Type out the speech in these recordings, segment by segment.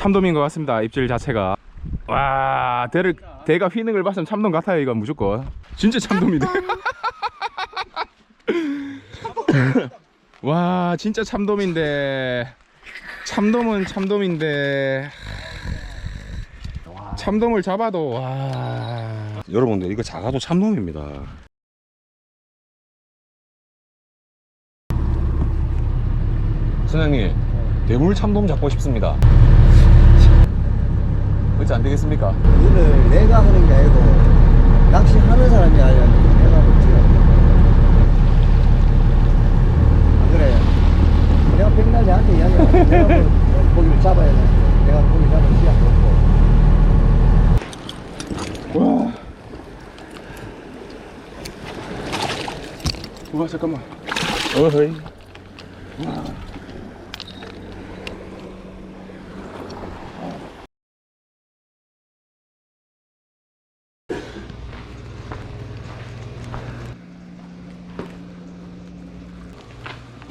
참돔인 것 같습니다. 입질 자체가. 와, 대를 대가 휘는 걸 봤으면 참돔 같아요. 이건 무조건. 진짜 참돔이네. 와, 진짜 참돔인데. 참돔은 참돔인데. 참돔을 잡아도 와. 여러분들 이거 작아도 참돔입니다. 선생님 대물 참돔 잡고 싶습니다. 어찌 안 되겠습니까? 일을 내가 하는 게 아니고 낚시하는 사람이 아니라 내가 못지 안 그래 내가 백날이한테 이야기하고 내가 뭐 고기를 잡아야 돼 내가 고기 잡을 시간도 없고 와. 와, 잠깐만. 어허이.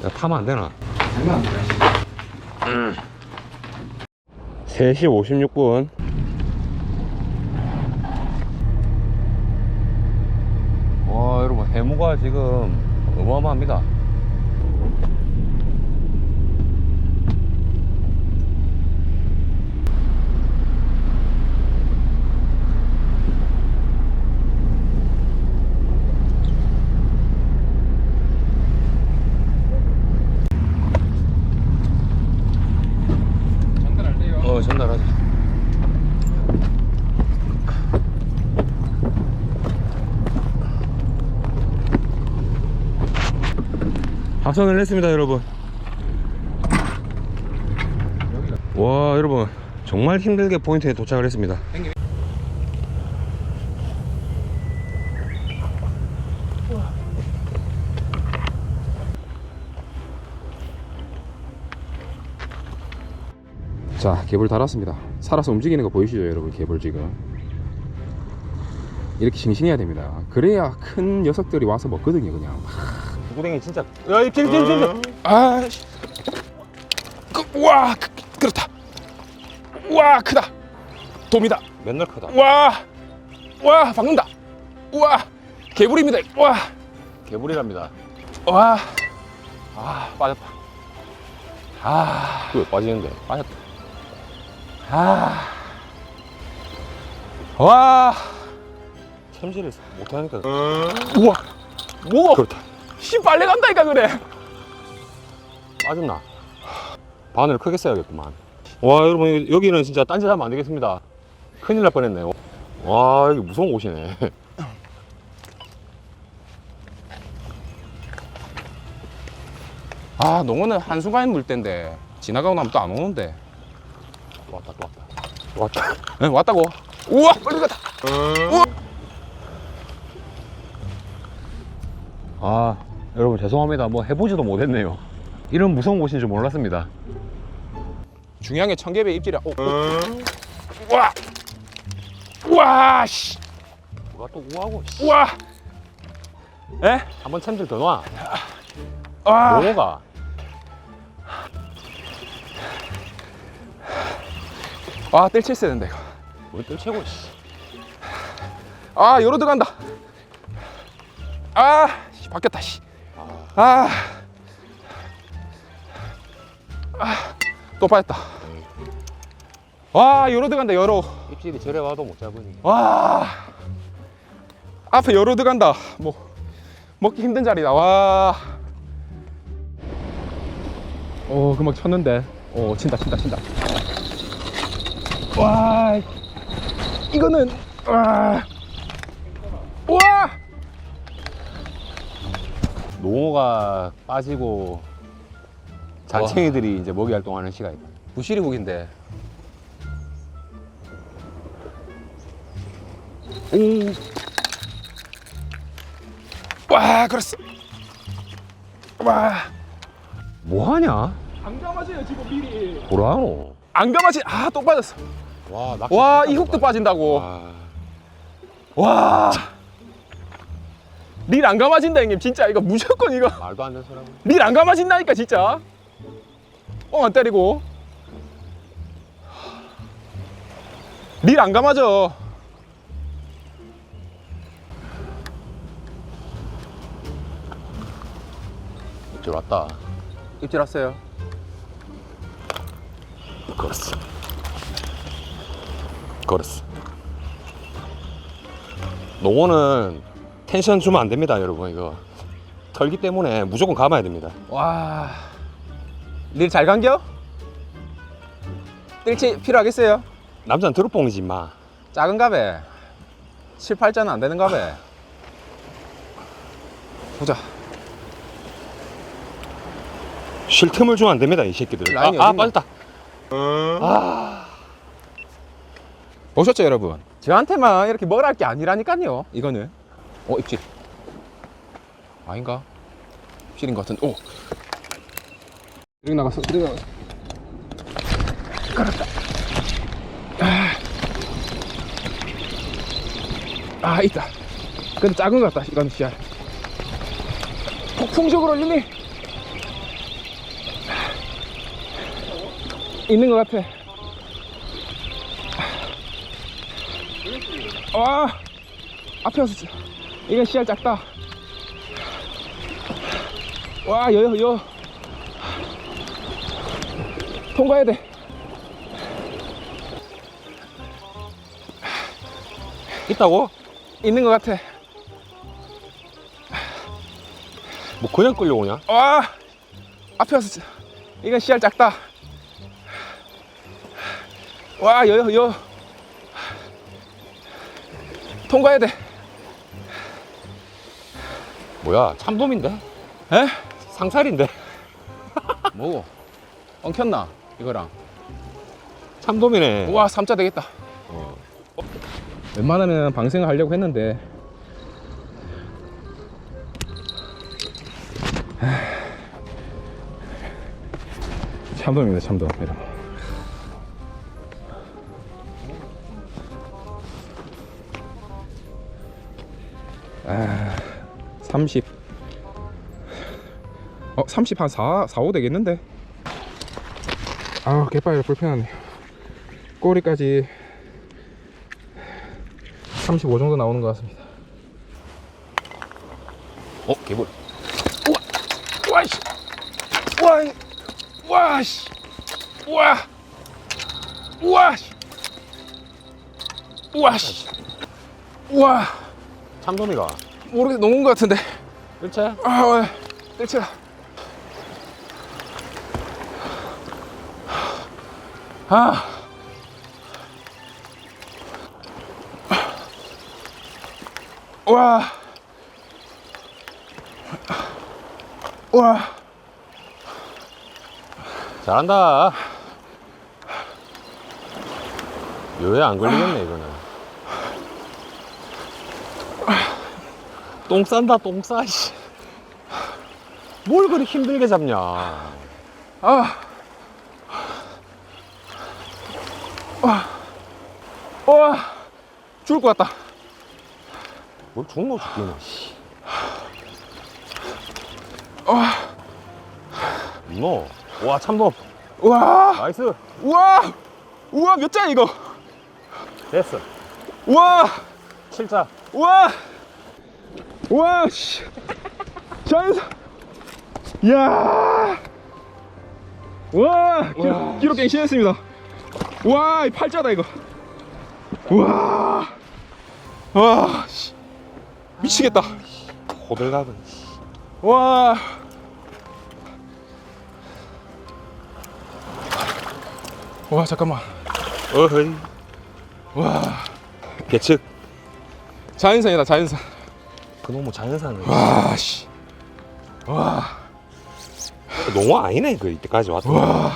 야, 타면 안 되나? 얼마 안 돼. 3시 56분. 와, 여러분, 해무가 지금 어마어마합니다. 전달할래요. 어, 전달하자. 합선을 했습니다, 여러분. 와, 여러분. 정말 힘들게 포인트에 도착을 했습니다. 자, 개불 달았습니다. 살아서 움직이는 거 보이시죠, 여러분? 개불 지금. 이렇게 싱싱해야 됩니다. 그래야 큰 녀석들이 와서 먹거든요, 그냥. 구댕이 진짜. 야, 입질, 입질, 입질. 아, 씨. 그, 와, 그, 그렇다. 와, 크다. 돔이다. 맨날 크다. 와, 와, 박는다. 와, 개불입니다. 와, 개불이랍니다. 와, 아, 빠졌다. 아, 그왜 빠지는데? 빠졌다. 아, 와, 챔질을 못하니까. 우와, 뭐? 그렇다. 씨 빨래 간다니까 그래. 빠졌나? 바늘 크게 써야겠구만. 와, 여러분, 여기는 진짜 딴짓하면 안 되겠습니다. 큰일 날 뻔했네. 와, 여기 무서운 곳이네. 아, 농어는 한순간에 물 때인데 지나가고 나면 또 안 오는데. 또 왔다, 또 왔다. 또 왔다. 네, 왔다고. 우와, 빨리 갔다. 아, 여러분, 죄송합니다. 뭐 해보지도 못했네요. 이런 무서운 곳인 줄 몰랐습니다. 중요한 게 청개배 입질이야. 오, 오. 와, 와, 씨, 뭐가 또 우하고, 씨. 와, 에? 한번 챔질 더 놔. 아, 뭐가? 아, 있어야 된다 이거. 뭘 뜰채고, 씨. 아, 열어 들어간다. 아, 씨, 바뀌었다, 씨. 아, 아, 또 빠졌다. 와, 열어 들어간다, 열어. 입질이 저래 와도 못 잡으니. 와, 앞에 열어 들어간다. 뭐 먹기 힘든 자리다. 와. 오, 금방 쳤는데. 오, 친다, 친다, 친다. 와, 이거는 와, 와. 농어가 빠지고 잔챙이들이 이제 먹이 활동하는 시간이다. 부시리 국인데. 오. 와, 그렇어. 와. 뭐 하냐? 안 감아져요 지금 미리. 뭐라노? 안 감아지. 아, 또 빠졌어. 와, 낚시 와, 진짜 이 훅도 못 빠진다고. 와. 와. 릴 안 감아진다 형님 진짜 이거 무조건 이거 말도 안 되는 소리 하고. 릴 안 감아진다니까 진짜 뻥안 때리고 릴 안 감아져. 입질 왔다. 입질 왔어요. 걸었어. 걸었어. 농어는 텐션 주면 안 됩니다, 여러분. 이거 털기 때문에 무조건 감아야 됩니다. 와. 릴잘 감겨? 뜰치 필요하겠어요? 남자는 드롭봉이지 마. 작은가 배. 7, 8자는 안 되는가 배. 보자. 쉴 틈을 주면 안 됩니다, 이 새끼들. 아, 라인이 아 어딨나? 빠졌다. 아, 보셨죠, 여러분? 저한테만 이렇게 뭘할게 아니라니까요. 이거는. 어, 입질. 아닌가? 입질인 것 같은데. 오. 이렇게 나갔어. 이렇게 나갔어. 깔았다. 아. 아, 있다. 근데 작은 것 같다. 이거는 씨알. 폭풍적으로 올리니? 있는 것 같아. 와 앞에 왔어 이건 씨알 작다. 와 여여 여 통과해야 돼. 있다고? 있는 것 같아. 뭐 그냥 끌려오냐? 와 앞에 왔어 이건 씨알 작다. 와 여여 여. 통과해야 돼 뭐야, 참돔인데? 에? 상살인데? 뭐고 엉켰나 이거랑 참돔이네. 우와 3자 되겠다 어. 웬만하면 방생을 하려고 했는데 참돔입니다 참돔 여러 30 어, 30 한 4, 4, 5 되겠는데 아 개빨 불편하네 꼬리까지 35 정도 나오는 것 같습니다. 어, 개불. 와, 씨. 와, 이- 와, 씨. 와. 와, 씨. 와, 씨. 와, 참돔이가. 모르겠 녹은 것 같은데. 그렇지? 아, 와, 뜰채다. 아. 와. 와. 잘한다. 요에 안 걸리겠네, 이거는. 똥 싼다, 똥 싸, 씨. 뭘 그리 힘들게 잡냐. 아. 와. 와. 죽을 것 같다. 뭘 죽노, 죽기는, 씨. 와. 너. 와, 참돔. 와. 나이스. 우와. 우와, 몇 자야 이거? 됐어. 우와. 7자. 우와. 우와, 씨. 자연사. 이야. 와, 기록, 기록 갱신했습니다. 와, 이 팔자다 이거. 우와. 와, 씨. 미치겠다. 호들갑은, 씨. 와. 와, 잠깐만. 어허이. 와. 계측. 자연산이다, 자연산. 그놈의 자연산은. 와, 씨. 와. 농어 아니네, 그, 이때까지 왔던 거. 와.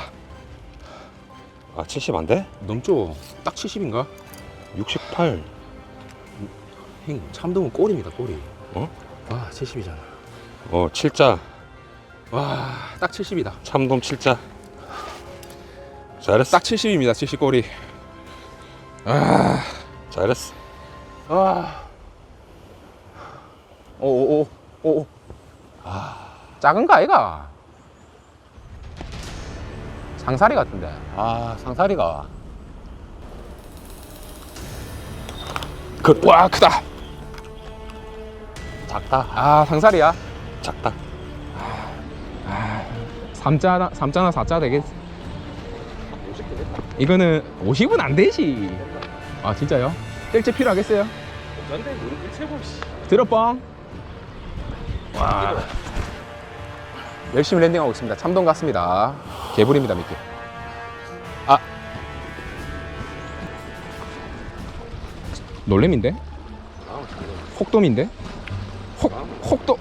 아, 70 안 돼? 넘죠? 딱 70인가? 68. 형, 참돔은 꼬리입니다, 꼬리. 어? 와, 70이잖아. 어, 7자. 와, 딱 70이다. 참돔 7자. 잘했어. 딱 70입니다, 70 꼬리. 아, 잘했어. 와. 오오 오, 오. 아, 작은 거 아이가? 상사리 같은데. 아, 상사리가. 그, 와 크다. 작다. 아 상살이야. 작다. 삼자나 삼자나 사자 되겠지. 이거는 50은 안 되지. 아 진짜요? 뜰채 필요하겠어요? 전대 우리 씨. 들어뻥. 와. 열심히 랜딩하고 있습니다. 참동 같습니다. 개불입니다 미끼. 아. 놀래미인데? 혹돔인데? 혹 혹돔.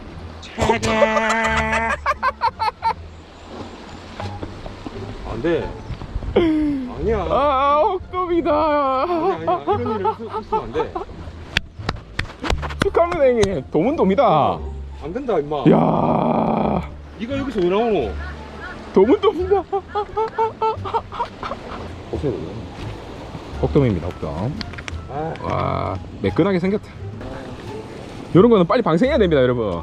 안 돼. 아니야. 아 혹돔이다. 아니야, 아니야. 이런 일이 있- 있으면 안 돼. 축하합니다 형님. 도문 돔이다. 안 된다, 임마. 야. 네가 여기서 왜 나오노? 도문돔이다. 어떻게 되냐? 혹돔입니다 혹돔. 아, 와 매끈하게 생겼다 이런 거는 빨리 방생해야 됩니다 여러분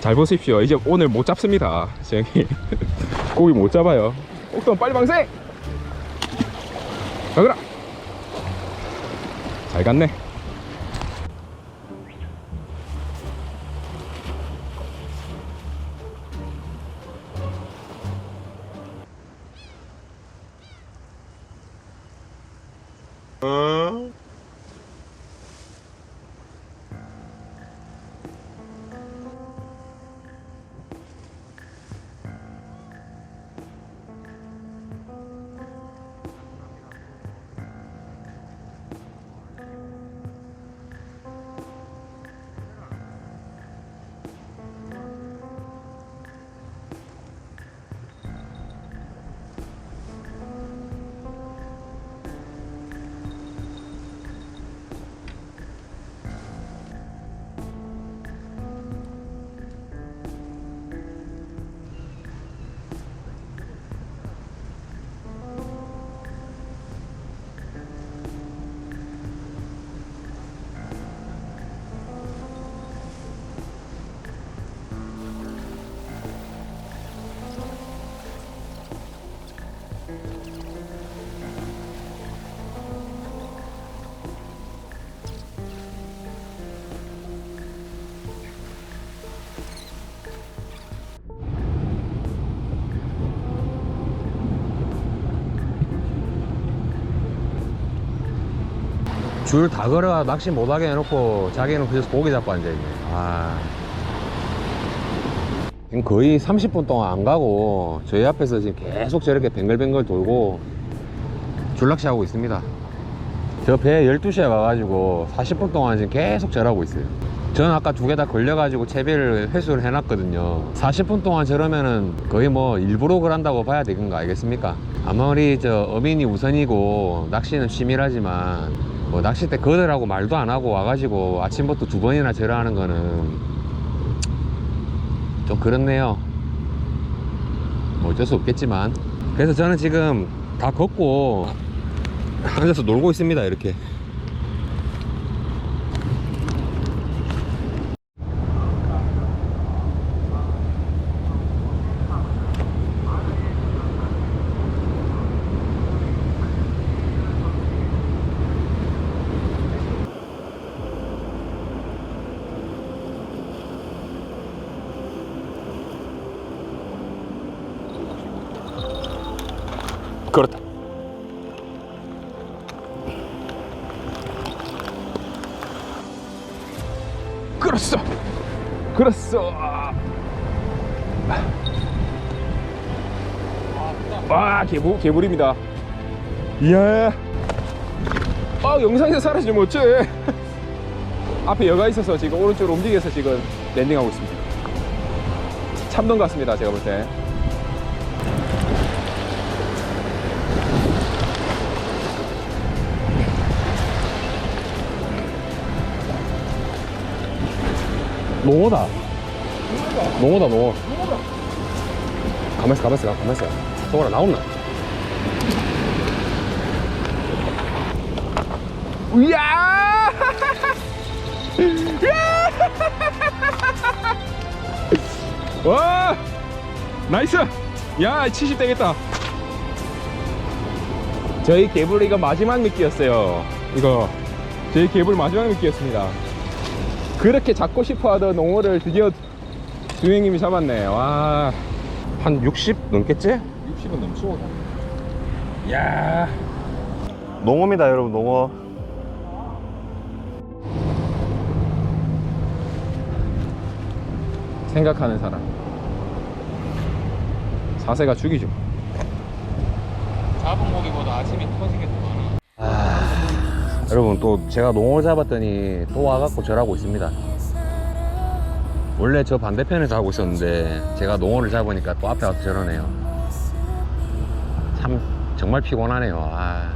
잘 보십시오 이제 오늘 못 잡습니다 저기 고기 못 잡아요 옥돔 빨리 방생 가거라 잘 갔네 줄 다 걸어 낚시 못하게 해놓고 자기는 그래서 고기 잡고 앉아있네. 아. 지금 거의 30분 동안 안 가고 저희 앞에서 지금 계속 저렇게 뱅글뱅글 돌고 줄낚시 하고 있습니다. 저 배 12시에 와가지고 40분 동안 지금 계속 절하고 있어요. 저는 아까 두 개 다 걸려가지고 채비를 회수를 해놨거든요. 40분 동안 저러면은 거의 뭐 일부러 그런다고 봐야 되는 거 알겠습니까? 아무리 저 어민이 우선이고 낚시는 치밀하지만 뭐 낚싯대 거들하고 말도 안 하고 와가지고 아침부터 두 번이나 절하는 거는 좀 그렇네요. 뭐 어쩔 수 없겠지만. 그래서 저는 지금 다 걷고 앉아서 놀고 있습니다. 이렇게. 끌었어 끌었어 와 개불, 개불입니다. 이야 아 영상에서 사라지면 어째 앞에 여가 있어서 지금 오른쪽으로 움직여서 지금 랜딩하고 있습니다. 참돔 같습니다 제가 볼때 농어다. 농어다, 농어. 가만있어, 가만있어, 가만있어. 소라 나온나? 이야! 와! 나이스! 야, 70 되겠다. 저희 개불 이거 마지막 미끼였어요. 이거 저희 개불 마지막 미끼였습니다. 그렇게 잡고 싶어 하던 농어를 드디어 두 형님이 잡았네. 와, 한 60 넘겠지? 60은 넘죠. 야, 농어입니다 여러분 농어 생각하는 사람. 사세가 죽이죠. 잡은 고기보다 더 많아 여러분 또 제가 농어를 잡았더니 또 와갖고 절하고 있습니다. 원래 저 반대편에 자고 있었는데 제가 농어를 잡으니까 또 앞에 와서 저러네요. 참 정말 피곤하네요. 아.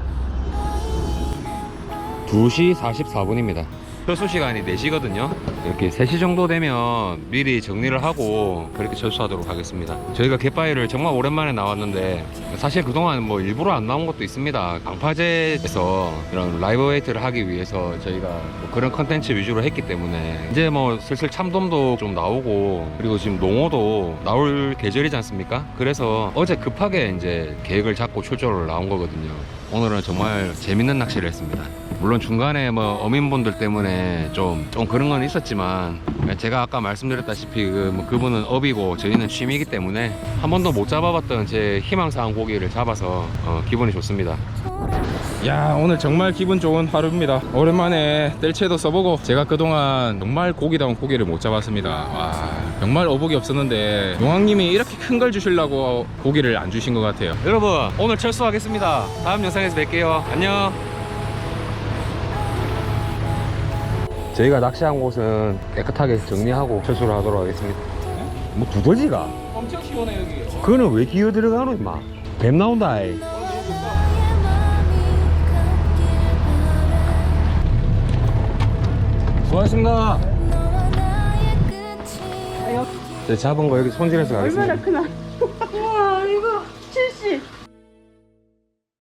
2시 44분입니다 철수 시간이 4시거든요. 이렇게 3시 정도 되면 미리 정리를 하고 그렇게 철수하도록 하겠습니다. 저희가 갯바위를 정말 오랜만에 나왔는데 사실 그동안 뭐 일부러 안 나온 것도 있습니다. 강파제에서 이런 라이브 웨이트를 하기 위해서 저희가 뭐 그런 컨텐츠 위주로 했기 때문에 이제 뭐 슬슬 참돔도 좀 나오고 그리고 지금 농어도 나올 계절이지 않습니까? 그래서 어제 급하게 이제 계획을 잡고 출조를 나온 거거든요 오늘은 정말 재밌는 낚시를 했습니다. 물론 중간에 뭐 어민분들 때문에 좀, 좀 그런 건 있었지만 제가 아까 말씀드렸다시피 그, 뭐 그분은 업이고 저희는 취미이기 때문에 한 번도 못 잡아봤던 제 희망사항 고기를 잡아서 어, 기분이 좋습니다. 야 오늘 정말 기분 좋은 하루입니다. 오랜만에 뜰채도 써보고 제가 그동안 정말 고기다운 고기를 못 잡았습니다. 와 정말 어복이 없었는데 용왕님이 이렇게 큰 걸 주시려고 고기를 안 주신 것 같아요. 여러분 오늘 철수하겠습니다. 다음 영상 에서 뵐게요. 안녕. 저희가 낚시한 곳은 깨끗하게 정리하고 철수를 하도록 하겠습니다. 뭐 두더지가? 엄청 시원해 여기. 그거는 왜 기어 들어가노 임마? 뱀 나온다 이. 수고하셨습니다. 제 잡은 거 여기 손질해서 가겠습니다. 얼마나 크나